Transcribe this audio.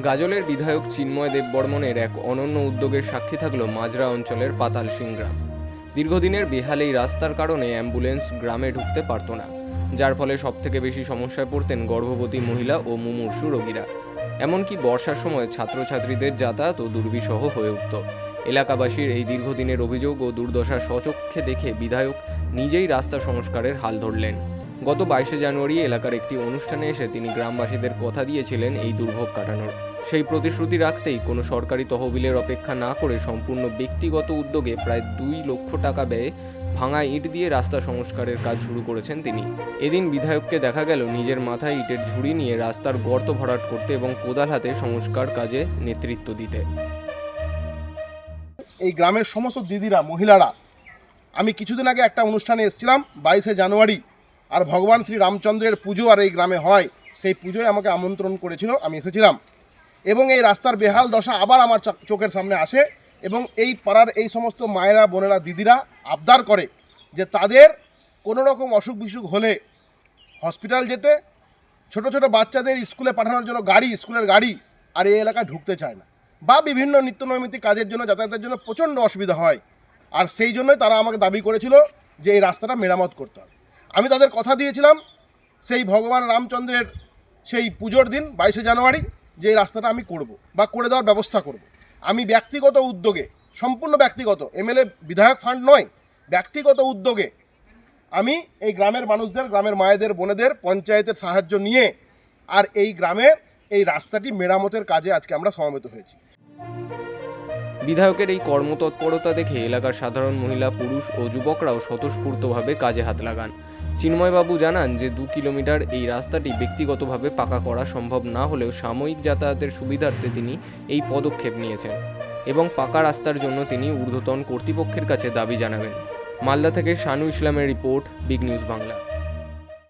গাজলের বিধায়ক চিন্ময় দেববর্মনের এক অনন্য উদ্যোগের সাক্ষী থাকল মাজরা অঞ্চলের পাতাল সিং গ্রাম। দীর্ঘদিনের বেহাল এই রাস্তার কারণে অ্যাম্বুলেন্স গ্রামে ঢুকতে পারত না, যার ফলে সবথেকে বেশি সমস্যায় পড়তেন গর্ভবতী মহিলা ও মুমূর্ষু রোগীরা। এমনকি বর্ষার সময় ছাত্রছাত্রীদের যাতায়াত ও দুর্বিষহ হয়ে উঠত। এলাকাবাসীর এই দীর্ঘদিনের অভিযোগ ও দুর্দশা স্বচক্ষে দেখে বিধায়ক নিজেই রাস্তা সংস্কারের হাল ধরলেন। গত বাইশে জানুয়ারি এলাকার একটি অনুষ্ঠানে এসে তিনি গ্রামবাসীদের কথা দিয়েছিলেন এই দুর্ভোগ কাটানোর। সেই প্রতিশ্রুতি রাখতেই কোনো সরকারি তহবিলের অপেক্ষা না করে সম্পূর্ণ ব্যক্তিগত উদ্যোগে প্রায় দুই লক্ষ টাকা ব্যয়ে ভাঙা ইট দিয়ে রাস্তা সংস্কারের কাজ শুরু করেছেন তিনি। এদিন বিধায়ককে দেখা গেল, নিজের মাথায় ইটের ঝুড়ি নিয়ে রাস্তার গর্ত ভরাট করতে এবং কোদাল হাতে সংস্কার কাজে নেতৃত্ব দিতে। এই গ্রামের সমস্ত দিদিরা, মহিলারা, আমি কিছুদিন আগে একটা অনুষ্ঠানে এসেছিলাম, বাইশে জানুয়ারি। আর ভগবান শ্রী রামচন্দ্রের পুজো আর এই গ্রামে হয়, সেই পুজোয় আমাকে আমন্ত্রণ করেছিল, আমি এসেছিলাম। এবং এই রাস্তার বেহাল দশা আবার আমার চোখ- চোখের সামনে আসে এবং এই পাড়ার এই সমস্ত মায়েরা, বোনেরা, দিদিরা আবদার করে যে তাদের কোনো রকম অসুখ বিসুখ হলে হসপিটাল যেতে, ছোট ছোট বাচ্চাদের স্কুলে পাঠানোর জন্য গাড়ি, স্কুলের গাড়ি আর এই এলাকায় ঢুকতে চায় না। বা বিভিন্ন নিত্যনৈমিত্তিক কাজের জন্য, যাতায়াতের জন্য প্রচণ্ড অসুবিধা হয়। আর সেই জন্যই তারা আমাকে দাবি করেছিল যে এই রাস্তাটা মেরামত করতে হবে। আমি তাদের কথা দিয়েছিলাম, সেই ভগবান রামচন্দ্রের সেই পুজোর দিন, বাইশে জানুয়ারি, যে রাস্তাটা আমি করব বা করে দেওয়ার ব্যবস্থা করব। আমি ব্যক্তিগত উদ্যোগে, সম্পূর্ণ ব্যক্তিগত, এমএলএ বিধায়ক ফান্ড নয়, ব্যক্তিগত উদ্যোগে আমি এই গ্রামের মানুষদের, গ্রামের মায়েদের, বোনেদের, পঞ্চায়েতের সাহায্য নিয়ে আর এই গ্রামের এই রাস্তাটি মেরামতের কাজে আজকে আমরা সমবেত হয়েছি। বিধায়কের এই কর্মতৎপরতা দেখে এলাকার সাধারণ মহিলা, পুরুষ ও যুবকরাও স্বতঃস্ফূর্তভাবে কাজে হাত লাগান। চিন্ময়বাবু জানান যে, দু কিলোমিটার এই রাস্তাটি ব্যক্তিগতভাবে পাকা করা সম্ভব না হলেও সাময়িক যাতায়াতের সুবিধার্থে তিনি এই পদক্ষেপ নিয়েছেন এবং পাকা রাস্তার জন্য তিনি ঊর্ধ্বতন কর্তৃপক্ষের কাছে দাবি জানাবেন। মালদা থেকে শানু ইসলামের রিপোর্ট, বিগ নিউজ বাংলা।